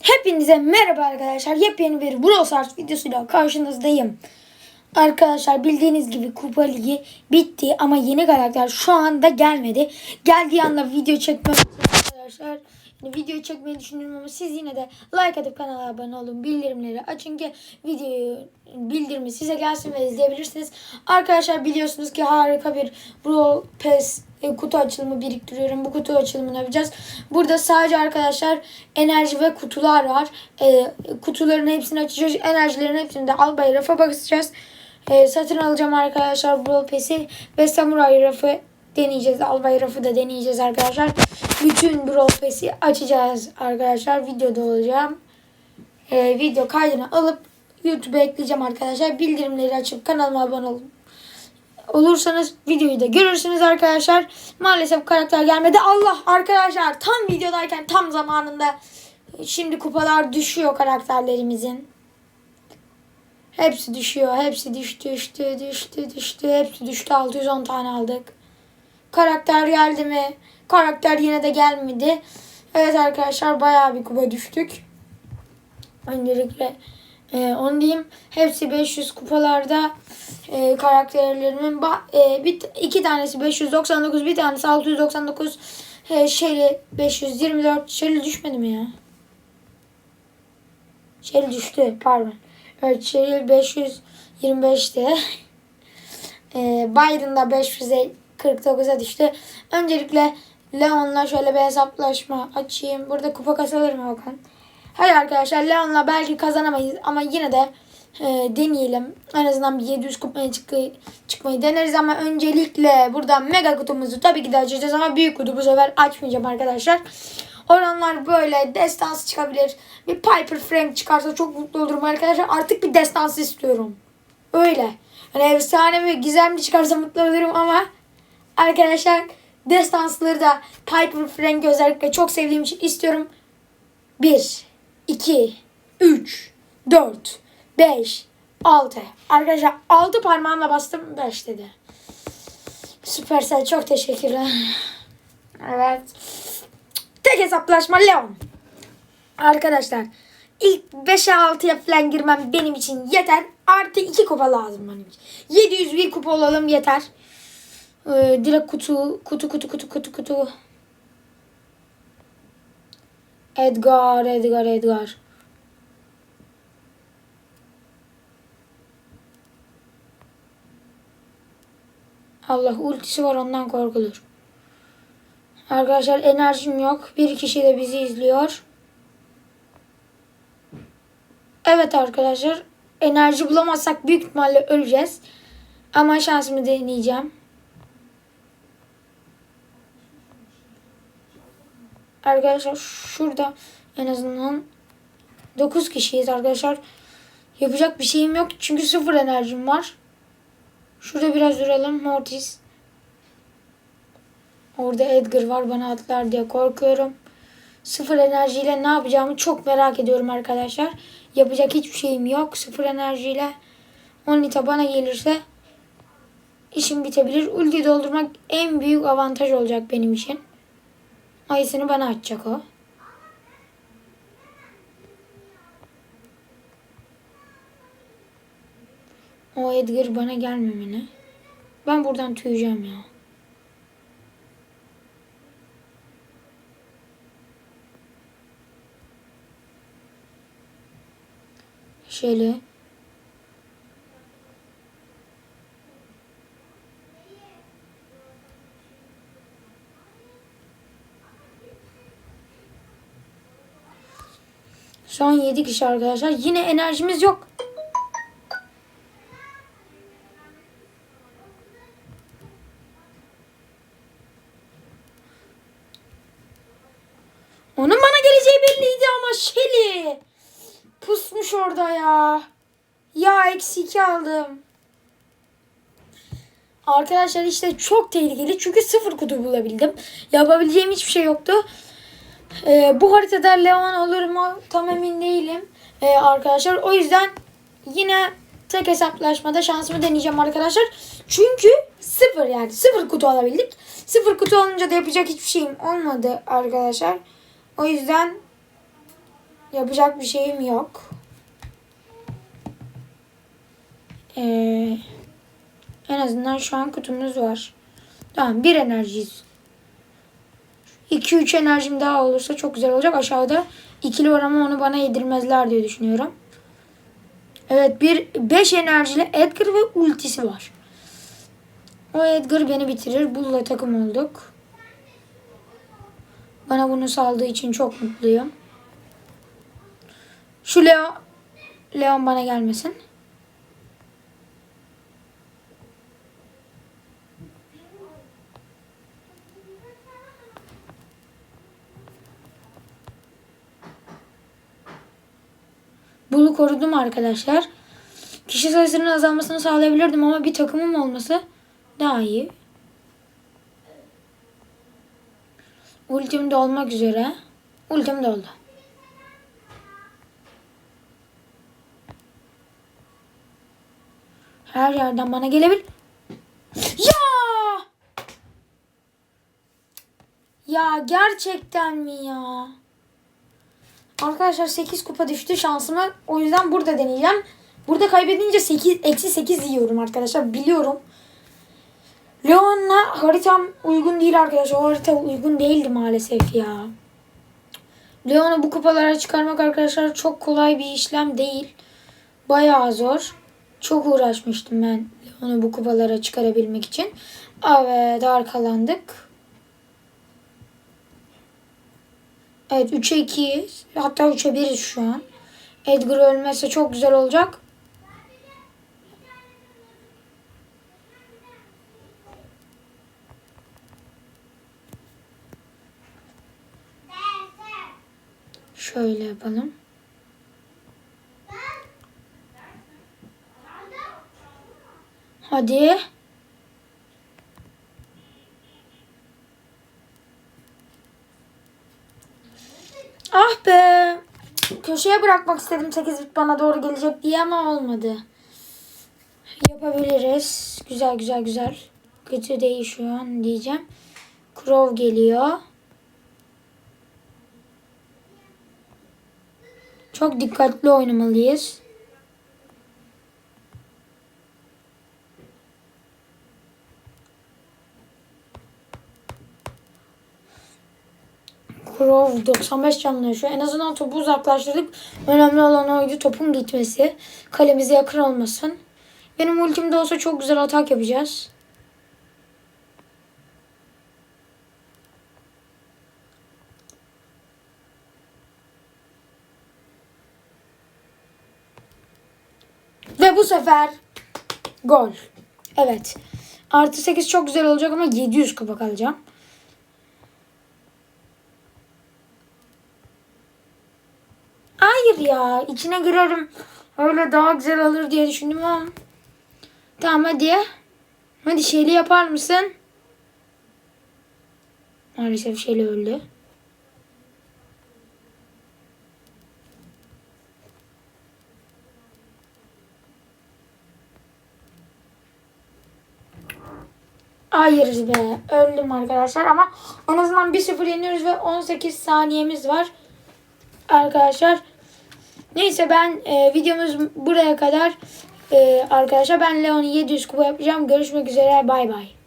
Hepinize merhaba arkadaşlar. Yepyeni bir Brawl Stars videosuyla karşınızdayım. Arkadaşlar bildiğiniz gibi Kupa Ligi bitti ama yeni karakter şu anda gelmedi. Geldiği anda video çekmem arkadaşlar. Video çekmeyi düşünüyorum ama siz yine de like atıp kanala abone olun. Bildirimleri açın ki videoyu bildirimi size gelsin ve izleyebilirsiniz. Arkadaşlar biliyorsunuz ki harika bir Brawl Pass e, kutu açılımı biriktiriyorum. Bu kutu açılımını yapacağız. Burada sadece arkadaşlar enerji ve kutular var. E, kutuların hepsini açacağız. Enerjilerin hepsini de al bay rafa basacağız. E, satın alacağım arkadaşlar Brawl Pass'i ve Samurai rafı deneyeceğiz. Albay rafı da deneyeceğiz arkadaşlar. Bütün Brawl Pass'i açacağız arkadaşlar. Videoda olacağım. E, video kaydını alıp YouTube'a ekleyeceğim arkadaşlar. Bildirimleri açıp kanalıma abone olun olursanız videoyu da görürsünüz arkadaşlar. Maalesef karakter gelmedi. Allah arkadaşlar tam videodayken tam zamanında şimdi kupalar düşüyor karakterlerimizin. Hepsi düşüyor. Hepsi düştü, düştü, düştü, düştü. Hepsi düştü. 610 tane aldık. Karakter geldi mi? Karakter yine de gelmedi. Evet arkadaşlar bayağı bir kupa düştük. Öncelikle e, onu diyeyim. Hepsi 500 kupalarda e, karakterlerimin e, bir, iki tanesi 599 bir tanesi 699 e, şeyli 524 şeyli düşmedi mi ya? Şeyli düştü pardon. Evet şeyli 525'ti. E, Biden'da 550 49'a düştü. Öncelikle Leon'la şöyle bir hesaplaşma açayım. Burada kupa kasılır mı Hakan? Hayır arkadaşlar Leon'la belki kazanamayız ama yine de e, deneyelim. En azından bir 700 kupaya çık çıkmayı deneriz ama öncelikle burada mega kutumuzu tabii ki de açacağız ama büyük kutu bu sefer açmayacağım arkadaşlar. Oranlar böyle destansı çıkabilir. Bir Piper Frank çıkarsa çok mutlu olurum arkadaşlar. Artık bir destansı istiyorum. Öyle. Hani efsane ve gizemli çıkarsa mutlu olurum ama arkadaşlar destansları da Piper Frank'i özellikle çok sevdiğim için istiyorum. 1, 2, 3, 4, 5, 6. Arkadaşlar 6 parmağımla bastım 5 dedi. Süpersel çok teşekkürler. Evet. Tek hesaplaşma Leon. Arkadaşlar ilk 5'e 6'ya falan girmem benim için yeter. Artı 2 kupa lazım benim için. 701 kupa olalım yeter. Ee, direkt kutu kutu kutu kutu kutu kutu. Edgar, Edgar, Edgar. Allah ultisi var ondan korkulur. Arkadaşlar enerjim yok. Bir kişi de bizi izliyor. Evet arkadaşlar. Enerji bulamazsak büyük ihtimalle öleceğiz. Ama şansımı deneyeceğim. Arkadaşlar şurada en azından 9 kişiyiz arkadaşlar. Yapacak bir şeyim yok. Çünkü sıfır enerjim var. Şurada biraz duralım. Mortis. Orada Edgar var. Bana atlar diye korkuyorum. Sıfır enerjiyle ne yapacağımı çok merak ediyorum arkadaşlar. Yapacak hiçbir şeyim yok. Sıfır enerjiyle. Onita bana gelirse işim bitebilir. Ulti doldurmak en büyük avantaj olacak benim için. Ayısını bana açacak o. O Edgar bana gelmemeli. Ben buradan tüyeceğim ya. Şöyle. Şu an 7 kişi arkadaşlar. Yine enerjimiz yok. Onun bana geleceği belliydi ama Şeli. Pusmuş orada ya. Ya eksi 2 aldım. Arkadaşlar işte çok tehlikeli. Çünkü sıfır kutu bulabildim. Yapabileceğim hiçbir şey yoktu. Ee, bu haritada Leon olur mu tam emin değilim ee, arkadaşlar. O yüzden yine tek hesaplaşmada şansımı deneyeceğim arkadaşlar. Çünkü sıfır yani sıfır kutu alabildik. Sıfır kutu alınca da yapacak hiçbir şeyim olmadı arkadaşlar. O yüzden Yapacak bir şeyim yok. Ee, en azından şu an kutumuz var. Tamam bir enerjiyiz. 2-3 enerjim daha olursa çok güzel olacak. Aşağıda ikili var ama onu bana yedirmezler diye düşünüyorum. Evet bir 5 enerjili Edgar ve ultisi var. O Edgar beni bitirir. Bull'la takım olduk. Bana bunu saldığı için çok mutluyum. Şu Leo Leon bana gelmesin. Bunu korudum arkadaşlar. Kişi sayısının azalmasını sağlayabilirdim ama bir takımım olması daha iyi. Ultim de olmak üzere. Ultim de oldu. Her yerden bana gelebilir. Ya! Ya gerçekten mi ya? Arkadaşlar 8 kupa düştü şansıma. O yüzden burada deneyeceğim. Burada kaybedince 8, eksi 8 yiyorum arkadaşlar. Biliyorum. Leon'la haritam uygun değil arkadaşlar. O harita uygun değildi maalesef ya. Leon'u bu kupalara çıkarmak arkadaşlar çok kolay bir işlem değil. Bayağı zor. Çok uğraşmıştım ben Leon'u bu kupalara çıkarabilmek için. Evet arkalandık. Evet 3'e 2'yiz. Hatta 3'e 1'iz şu an. Edgar ölmezse çok güzel olacak. Şöyle yapalım. Hadi. Be. Köşeye bırakmak istedim 8 bit bana doğru gelecek diye ama olmadı. Yapabiliriz. Güzel güzel güzel. Kötü değil şu an diyeceğim. Krov geliyor. Çok dikkatli oynamalıyız. Krov 95 canlı yaşıyor. En azından topu uzaklaştırdık. Önemli olan oydu topun gitmesi. Kalemize yakın olmasın. Benim ultimde olsa çok güzel atak yapacağız. Ve bu sefer gol. Evet. Artı 8 çok güzel olacak ama 700 kupa kalacağım. Hayır ya. içine girerim. Öyle daha güzel olur diye düşündüm ama. Tamam hadi. Hadi şeyli yapar mısın? Maalesef şeyli öldü. Hayır be. Öldüm arkadaşlar ama en azından 1-0 yeniyoruz ve 18 saniyemiz var. Arkadaşlar. Neyse ben e, videomuz buraya kadar. E, arkadaşlar ben Leon'u 700 kupa yapacağım. Görüşmek üzere. Bay bay.